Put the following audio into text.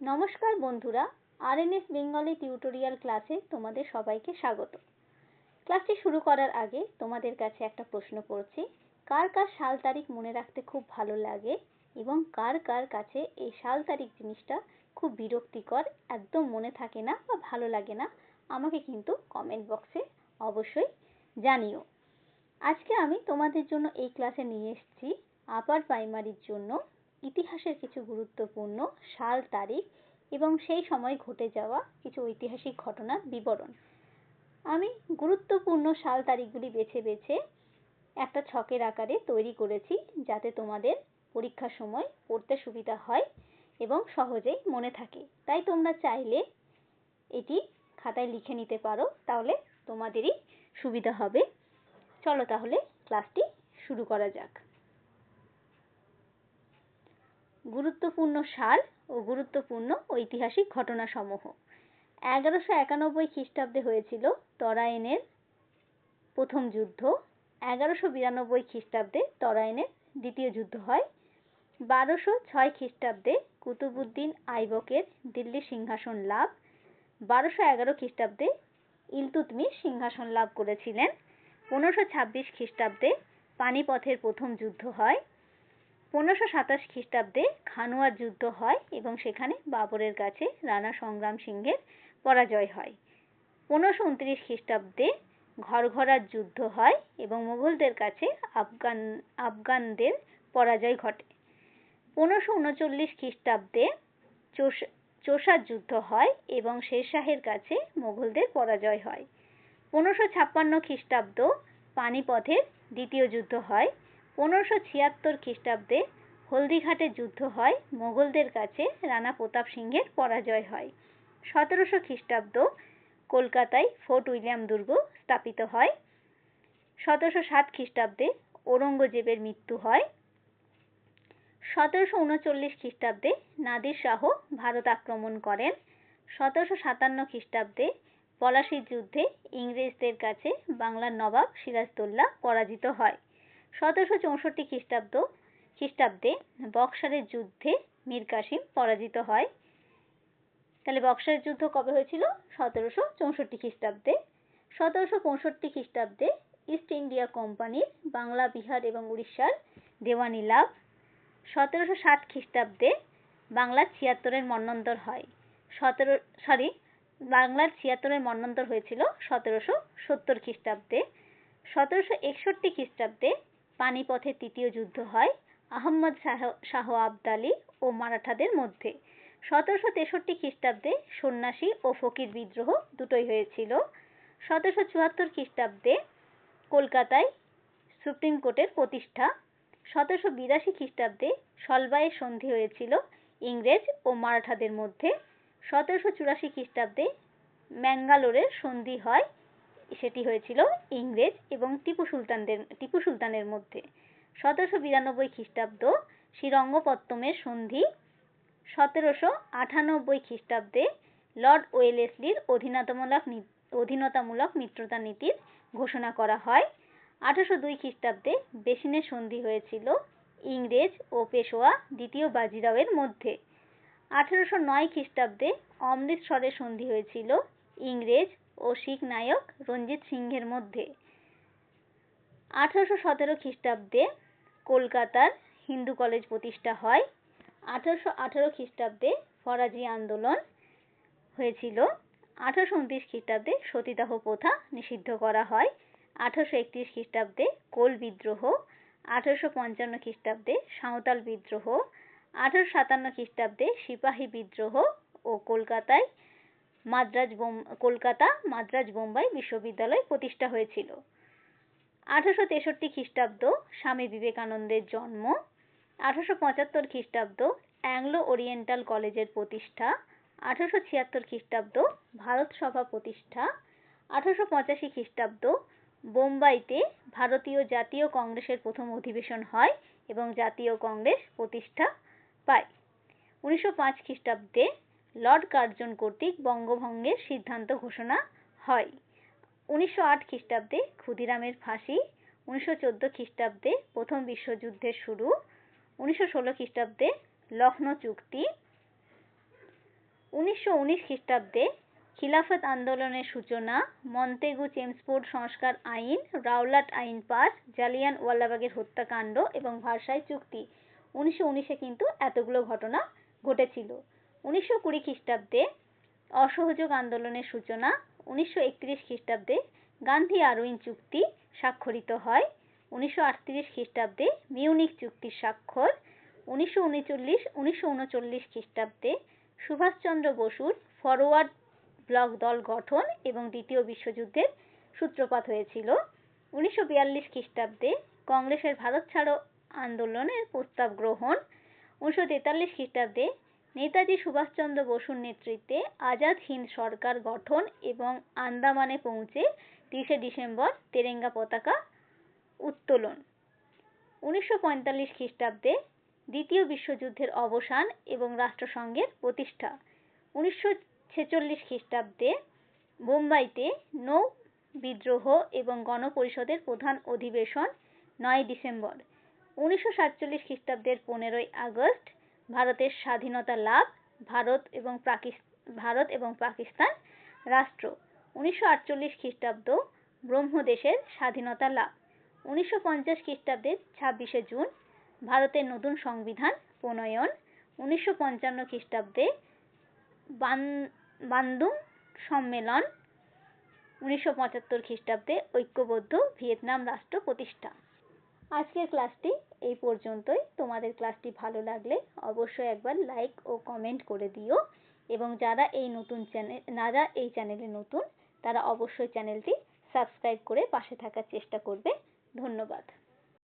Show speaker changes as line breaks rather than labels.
নমস্কার বন্ধুরা R N RNS Bengali tutorial ক্লাসে তোমাদের সবাইকে স্বাগত। ক্লাসটি শুরু করার আগে তোমাদের কাছে একটা প্রশ্ন করছি কার কার সাল তারিখ মনে রাখতে খুব ভালো লাগে এবং কার কার কাছে এই সাল তারিখ জিনিসটা খুব বিরক্তিকর, একদম মনে থাকে না বা ভালো লাগে না, আমাকে কিন্তু কমেন্ট বক্সে অবশ্যই জানিও। আজকে আমি তোমাদের জন্য এই ক্লাসে নিয়ে এসেছি আপার প্রাইমারির জন্য ইতিহাসের কিছু গুরুত্বপূর্ণ সাল তারিখ এবং সেই সময় ঘটে যাওয়া কিছু ঐতিহাসিক ঘটনার বিবরণ। আমি গুরুত্বপূর্ণ সাল তারিখগুলি বেছে বেছে একটা ছকের আকারে তৈরি করেছি যাতে তোমাদের পরীক্ষার সময় পড়তে সুবিধা হয় এবং সহজেই মনে থাকে। তাই তোমরা চাইলে এটি খাতায় লিখে নিতে পারো, তাহলে তোমাদেরই সুবিধা হবে। চলো তাহলে ক্লাসটি শুরু করা যাক। গুরুত্বপূর্ণ সাল ও গুরুত্বপূর্ণ ঐতিহাসিক ঘটনাসমূহ। এগারোশো একানব্বই খ্রিস্টাব্দে হয়েছিল তরাইনের প্রথম যুদ্ধ। এগারোশো বিরানব্বই খ্রিস্টাব্দে তরাইনের দ্বিতীয় যুদ্ধ হয়। বারোশো ছয় খ্রিস্টাব্দে কুতুবুদ্দিন আইবকের দিল্লি সিংহাসন লাভ। বারোশো এগারো খ্রিস্টাব্দে ইলতুতমিশ সিংহাসন লাভ করেছিলেন। পনেরোশো ছাব্বিশ খ্রিস্টাব্দে পানিপথের প্রথম যুদ্ধ হয়। পনেরোশো সাতাশ খ্রিস্টাব্দে খানুয়ার যুদ্ধ হয় এবং সেখানে বাবরের কাছে রানা সংগ্রাম সিংহের পরাজয় হয়। পনেরোশো উনত্রিশ খ্রিস্টাব্দে ঘরঘরার যুদ্ধ হয় এবং মুঘলদের কাছে আফগান, আফগানদের পরাজয় ঘটে। পনেরোশো উনচল্লিশ খ্রিস্টাব্দে চোষ, চোষার যুদ্ধ হয় এবং শেরশাহের কাছে মোগলদের পরাজয় হয়। পনেরোশো ছাপ্পান্ন খ্রিস্টাব্দ পানিপথের দ্বিতীয় যুদ্ধ হয় পনেরোশো ছিয়াত্তর খ্রিস্টাব্দে হলদিঘাটে যুদ্ধ হয়। মোগলদের কাছে রানা প্রতাপ সিংহের পরাজয় হয়। সতেরোশো খ্রিস্টাব্দ কলকাতায় ফোর্ট উইলিয়াম দুর্গ স্থাপিত হয়। সতেরোশো সাত খ্রিস্টাব্দে ঔরঙ্গজেবের মৃত্যু হয়। সতেরোশো উনচল্লিশ খ্রিস্টাব্দে নাদির শাহ ভারত আক্রমণ করেন। সতেরোশো সাতান্ন খ্রিস্টাব্দে পলাশির যুদ্ধে ইংরেজদের কাছে বাংলার নবাব সিরাজদৌল্লা পরাজিত হয়। সতেরোশো চৌষট্টি খ্রিস্টাব্দ, খ্রিস্টাব্দে বক্সারের যুদ্ধে মীর কাসিম পরাজিত হয়। তাহলে বক্সারের যুদ্ধ কবে হয়েছিল? সতেরোশো চৌষট্টি খ্রিস্টাব্দে। সতেরোশো পঁয়ষট্টি খ্রিস্টাব্দে ইস্ট ইন্ডিয়া কোম্পানির বাংলা, বিহার এবং উড়িষ্যার দেওয়ানি লাভ। সতেরোশো ষাট খ্রিস্টাব্দে বাংলার ছিয়াত্তরের মন্বন্তর হয়। সতেরো সরি বাংলার ছিয়াত্তরের মন্বন্তর হয়েছিল সতেরোশো সত্তর খ্রিস্টাব্দে। সতেরোশো একষট্টি খ্রিস্টাব্দে পানিপথের তৃতীয় যুদ্ধ হয় আহম্মদ শাহ শাহ আবদালি ও মারাঠাদের মধ্যে। সতেরোশো তেষট্টি খ্রিস্টাব্দে সন্ন্যাসী ও ফকির বিদ্রোহ দুটোই হয়েছিল। সতেরোশো চুয়াত্তর খ্রিস্টাব্দে কলকাতায় সুপ্রিম কোর্টের প্রতিষ্ঠা। সতেরোশো বিরাশি খ্রিস্টাব্দে সলবাইয়ের সন্ধি হয়েছিল ইংরেজ ও মারাঠাদের মধ্যে। সতেরোশো চুরাশি খ্রিস্টাব্দে ম্যাঙ্গালোরের সন্ধি হয় সেটি হয়েছিল ইংরেজ এবং টিপু সুলতানদের, টিপু সুলতানের মধ্যে। সতেরোশো বিরানব্বই খ্রিস্টাব্দ শ্রীরঙ্গপত্তমের সন্ধি সতেরোশো আটানব্বই খ্রিস্টাব্দে লর্ড ওয়েলেসলির অধীনতামূলক অধীনতামূলক মিত্রতা নীতির ঘোষণা করা হয়। আঠারোশো দুই খ্রিস্টাব্দে বেসিনের সন্ধি হয়েছিল ইংরেজ ও পেশোয়া দ্বিতীয় বাজিরাওয়ের মধ্যে। আঠারোশো নয় খ্রিস্টাব্দে অমৃতসরের সন্ধি হয়েছিল ইংরেজ ও শিখ নায়ক রঞ্জিত সিংহের মধ্যে। আঠারোশো সতেরো খ্রিস্টাব্দে কলকাতার হিন্দু কলেজ প্রতিষ্ঠা হয়। আঠারোশো আঠারো খ্রিস্টাব্দে ফরাজি আন্দোলন হয়েছিল। আঠারোশো উনত্রিশ খ্রিস্টাব্দে সতীদাহ প্রথা নিষিদ্ধ করা হয়। আঠারোশো একত্রিশ খ্রিস্টাব্দে কোল বিদ্রোহ। আঠারোশো পঞ্চান্ন খ্রিস্টাব্দে সাঁওতাল বিদ্রোহ। আঠারোশো সাতান্ন খ্রিস্টাব্দে সিপাহী বিদ্রোহ ও কলকাতায় মাদ্রাজ কলকাতা মাদ্রাজ বোম্বাই বিশ্ববিদ্যালয় প্রতিষ্ঠা হয়েছিল। আঠারোশো তেষট্টি খ্রিস্টাব্দ স্বামী বিবেকানন্দের জন্ম। আঠারোশো পঁচাত্তর খ্রিস্টাব্দ অ্যাংলো ওরিয়েন্টাল কলেজের প্রতিষ্ঠা। আঠারোশো ছিয়াত্তর খ্রিস্টাব্দ ভারত সভা প্রতিষ্ঠা। আঠারোশো পঁচাশি খ্রিস্টাব্দ বোম্বাইতে ভারতীয় জাতীয় কংগ্রেসের প্রথম অধিবেশন হয় এবং জাতীয় কংগ্রেস প্রতিষ্ঠা পায়। উনিশশো পাঁচ খ্রিস্টাব্দে লর্ড কার্জন কর্তৃক বঙ্গভঙ্গের সিদ্ধান্ত ঘোষণা হয়। উনিশশো আট খ্রিস্টাব্দে ক্ষুদিরামের ফাঁসি, উনিশশো চোদ্দ খ্রিস্টাব্দে প্রথম বিশ্বযুদ্ধের শুরু, উনিশশো ষোলো খ্রিস্টাব্দে লখনৌ চুক্তি, উনিশশো উনিশ খ্রিস্টাব্দে খিলাফত আন্দোলনের সূচনা, মন্তেগু চেমসফোর্ড সংস্কার আইন, রাওলাট আইন পাস জালিয়ান ওয়ালাবাগের হত্যাকাণ্ড এবং ভারসাই চুক্তি। উনিশশো উনিশে কিন্তু এতগুলো ঘটনা ঘটেছিল। উনিশশো কুড়ি খ্রিস্টাব্দে অসহযোগ আন্দোলনের সূচনা, উনিশশো একত্রিশ খ্রিস্টাব্দে গান্ধী আরউইন চুক্তি স্বাক্ষরিত হয়, উনিশশো আটত্রিশ খ্রিস্টাব্দে মিউনিক চুক্তির স্বাক্ষর, উনিশশো উনচল্লিশ উনিশশো উনচল্লিশ খ্রিস্টাব্দে সুভাষচন্দ্র বসুর ফরওয়ার্ড ব্লক দল গঠন এবং দ্বিতীয় বিশ্বযুদ্ধের সূত্রপাত হয়েছিল, উনিশশো বিয়াল্লিশ খ্রিস্টাব্দে কংগ্রেসের ভারত ছাড়ো আন্দোলনের প্রস্তাব গ্রহণ, উনিশশো তেতাল্লিশ খ্রিস্টাব্দে নেতাজি সুভাষচন্দ্র বসুর নেতৃত্বে আজাদ হিন্দ সরকার গঠন এবং আন্দামানে পৌঁছে তিরিশে ডিসেম্বর তেরেঙ্গা পতাকা উত্তোলন। উনিশশো পঁয়তাল্লিশ খ্রিস্টাব্দে দ্বিতীয় বিশ্বযুদ্ধের অবসান এবং রাষ্ট্রসংঘের প্রতিষ্ঠা। উনিশশো ছেচল্লিশ খ্রিস্টাব্দে বোম্বাইতে নৌ বিদ্রোহ এবং গণপরিষদের প্রধান অধিবেশন নয় ডিসেম্বর। উনিশশো সাতচল্লিশ খ্রিস্টাব্দের পনেরোই আগস্ট ভারতের স্বাধীনতা লাভ, ভারত এবং ভারত এবং পাকিস্তান রাষ্ট্র। উনিশশো আটচল্লিশ খ্রিস্টাব্দ ব্রহ্মদেশের স্বাধীনতা লাভ। উনিশশো পঞ্চাশ খ্রিস্টাব্দের ছাব্বিশে জুন ভারতের নতুন সংবিধান প্রণয়ন। উনিশশো পঞ্চান্ন খ্রিস্টাব্দে বান্দুং সম্মেলন। উনিশশো পঁচাত্তর খ্রিস্টাব্দে ঐক্যবদ্ধ ভিয়েতনাম রাষ্ট্র প্রতিষ্ঠা। আজকের ক্লাসটি এই পর্যন্তই। তোমাদের ক্লাসটি ভালো লাগলে অবশ্যই একবার লাইক ও কমেন্ট করে দিও। এবং যারা এই নতুন চ্যানেল যারা এই চ্যানেলে নতুন, তারা অবশ্যই চ্যানেলটি সাবস্ক্রাইব করে পাশে থাকার চেষ্টা করবে। ধন্যবাদ।